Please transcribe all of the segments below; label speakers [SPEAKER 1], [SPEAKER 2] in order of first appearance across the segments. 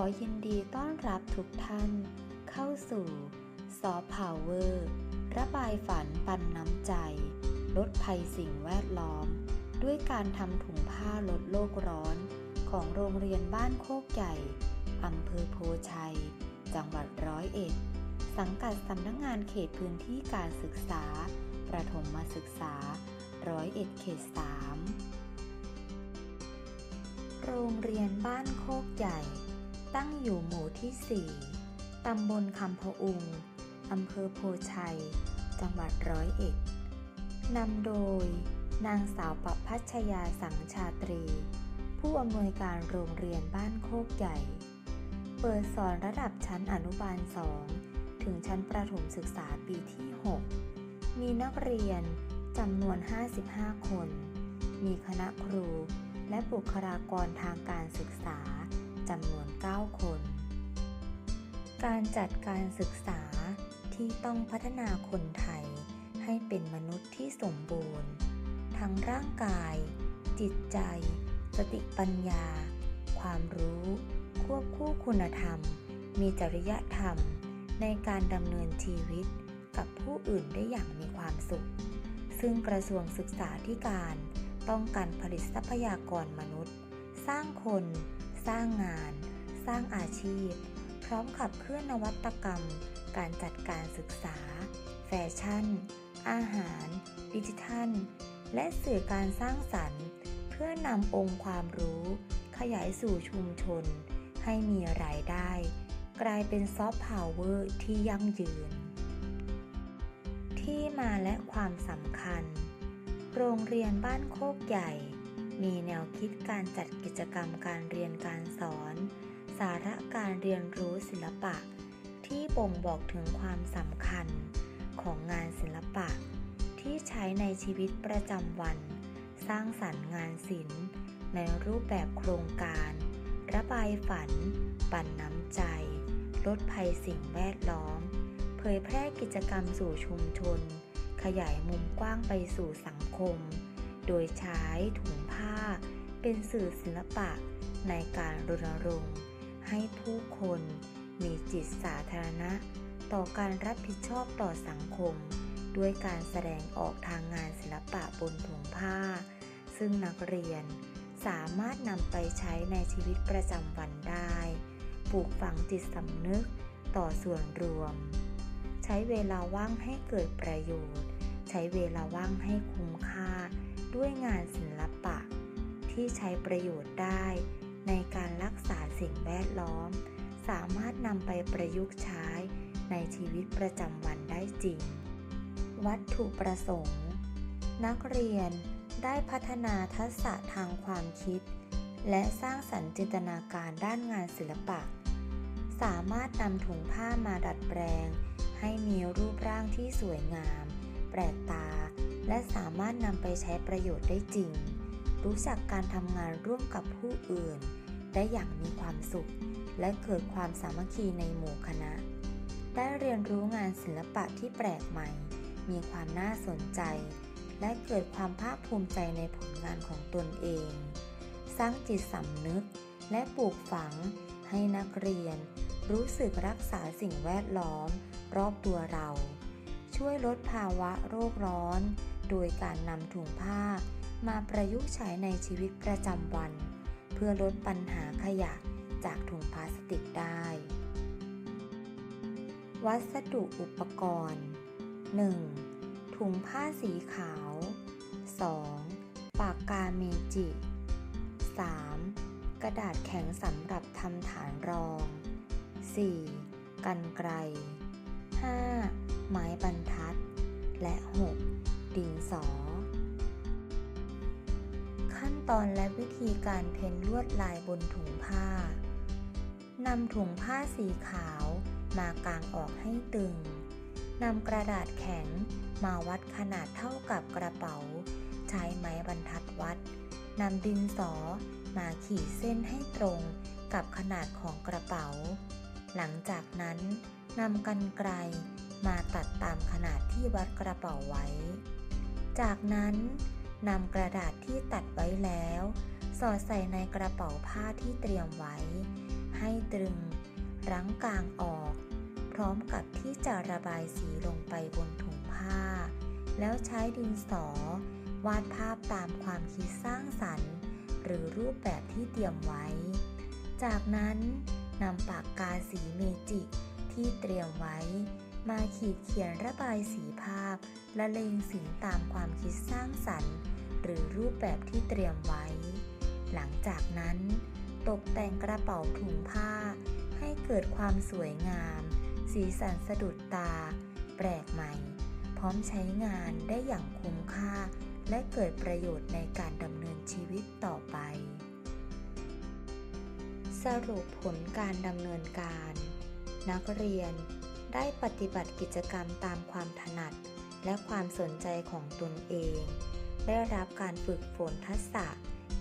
[SPEAKER 1] อยินดีต้อนรับทุกท่าน เข้าสู่ซอพาวเวอร์ ระบายฝันปันน้ำใจ ลดภัยสิ่งแวดล้อม ด้วยการทำถุงผ้าลดโลกร้อน ของโรงเรียนบ้านโคกใหญ่อำเภอโพชัย จังหวัดร้อยเอ็ด สังกัดสำนักงงานเขตพื้นที่การศึกษา ประถมมาศึกษาร้อยเอ็ดเขตสามโรงเรียนบ้านโคกใหญ่ ตั้งอยู่หมู่ที่ 4 ตำบลคำพะอุง อำเภอโพชัย จังหวัดร้อยเอ็ด นำโดย นางสาวประพัชยาสังชาตรี ผู้อำนวยการโรงเรียนบ้านโคกใหญ่ เปิดสอนระดับชั้นอนุบาล 2 ถึงชั้นประถมศึกษาปีที่ 6 มีนักเรียนจำนวน 55 คน มีคณะครูและบุคลากรทางการศึกษา จำนวน 9 คน การจัดการศึกษาที่ต้องพัฒนาคนไทยให้เป็นมนุษย์ที่สมบูรณ์ ทั้งร่างกาย จิตใจ สติปัญญา ความรู้ ควบคู่คุณธรรม มีจริยธรรม ในการดำเนินชีวิตกับผู้อื่นได้อย่างมีความสุข ซึ่งกระทรวงศึกษาธิการต้องการผลิตทรัพยากรมนุษย์ สร้างคน สร้างงาน สร้างอาชีพ พร้อมขับเคลื่อนนวัตกรรม การจัดการศึกษา แฟชั่น อาหาร ดิจิทัล และสื่อการสร้างสรรค์ เพื่อนำองค์ความรู้ ขยายสู่ชุมชน ให้มีรายได้ กลายเป็นซอฟต์พาวเวอร์ที่ยั่งยืน ที่มาและความสำคัญ โรงเรียนบ้านโคกใหญ่ มีแนวคิดการจัดกิจกรรมการเรียนการสอน สาระการเรียนรู้ศิลปะ ที่บ่งบอกถึงความสำคัญของงานศิลปะ ที่ใช้ในชีวิตประจำวัน สร้างสรรค์งานศิลป์ ในรูปแบบโครงการ ระบายฝัน ปั่นน้ำใจ ลดภัยสิ่งแวดล้อม เผยแพร่กิจกรรมสู่ชุมชน ขยายมุมกว้างไปสู่สังคม โดยใช้ถุงผ้าเป็นสื่อศิลปะในการรณรงค์ให้ผู้คนมีจิตสาธารณะ ต่อการรับผิดชอบต่อสังคม ด้วยการแสดงออกทางงานศิลปะบนถุงผ้า ซึ่งนักเรียนสามารถนำไปใช้ในชีวิตประจำวันได้ ปลูกฝังจิตสำนึกต่อส่วนรวม ใช้เวลาว่างให้เกิดประโยชน์ ใช้เวลาว่างให้คุ้มค่า ด้วยงานศิลปะ ที่ใช้ประโยชน์ได้ ในการรักษาสิ่งแวดล้อม สามารถนำไปประยุกต์ใช้ในชีวิตประจำวันได้จริง วัตถุประสงค์ นักเรียนได้พัฒนาทักษะทางความคิด และสร้างสรรค์จินตนาการด้านงานศิลปะ สามารถนำถุงผ้ามาดัดแปลง ให้มีรูปร่างที่สวยงาม แปลกตา และสามารถนำไปใช้ประโยชน์ได้จริง รู้จักการทำงานร่วมกับผู้อื่น ได้อย่างมีความสุข และเกิดความสามัคคีในหมู่คณะ ได้เรียนรู้งานศิลปะที่แปลกใหม่ มีความน่าสนใจ และเกิดความภาคภูมิใจในผลงานของตนเอง สร้างจิตสำนึก และปลูกฝังให้นักเรียน รู้สึกรักษาสิ่งแวดล้อม รอบตัวเรา ช่วยลดภาวะโรคร้อน โดยการนำถุงผ้า มาประยุกต์ใช้ในชีวิตประจำวัน เพื่อลดปัญหาขยะจากถุงพลาสติกได้ วัสดุอุปกรณ์ 1. ถุงผ้าสีขาว 2. ปากกาเมจิ 3. กระดาษแข็งสำหรับทำฐานรอง 4. กันไกล 5. ไม้บรร การเพ้นลวดลายบนถุงผ้านำถุงผ้าสีขาวมากางออกให้ตึงนำกระดาษแข็งมาวัดขนาดเท่ากับกระเป๋า ใช้ไม้บรรทัดวัดนำดินสอมาขีดเส้นให้ตรงกับขนาดของกระเป๋า หลังจากนั้นนำกันไกลมาตัดตามขนาดที่วัดกระเป๋าไว้ จากนั้นนำกระดาษที่ตัดไว้แล้ว อดใส่ในกระเป๋าผ้าที่เตรียมไว้ ให้ตรึงรั้งกลางออก พร้อมกับที่จะระบายสีลงไปบนถุงผ้า แล้วใช้ดินสอ วาดภาพตามความคิดสร้างสรรค์ หรือรูปแบบที่เตรียมไว้ จากนั้นนำปากกาสีเมจิกที่เตรียมไว้ มาขีดเขียนระบายสีภาพ และเลงสีตามความคิดสร้างสรรค์ หรือรูปแบบที่เตรียมไว้ หลังจากนั้นตกแต่งกระเป๋าถุงผ้า ให้เกิดความสวยงาม สีสันสะดุดตา แปลกใหม่ พร้อมใช้งานได้อย่างคุ้มค่า และเกิดประโยชน์ในการดำเนินชีวิตต่อไป สรุปผลการดำเนินการ นักเรียนได้ปฏิบัติกิจกรรมตามความถนัด และความสนใจของตนเอง ได้รับการฝึกฝนทักษะ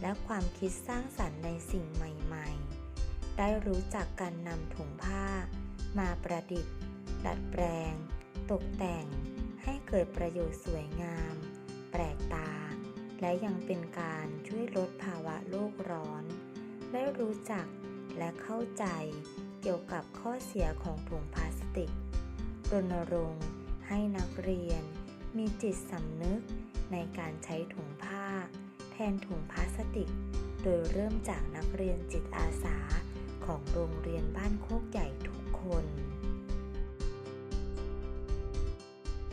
[SPEAKER 1] และความคิดสร้างสรรค์ในสิ่งใหม่ๆ ได้รู้จักการนำถุงผ้า มาประดิษฐ์ ดัดแปลง ตกแต่ง ให้เกิดประโยชน์สวยงาม แปลกตา และยังเป็นการช่วยลดภาวะโลกร้อน ได้รู้จักและเข้าใจเกี่ยวกับข้อเสียของถุงพลาสติก รณรงค์ให้นักเรียนมีจิตสำนึกในการใช้ถุง นถุงพลาสติก โดยเริ่มจากนักเรียนจิตอาสาของโรงเรียนบ้านโคกใหญ่ทุกคน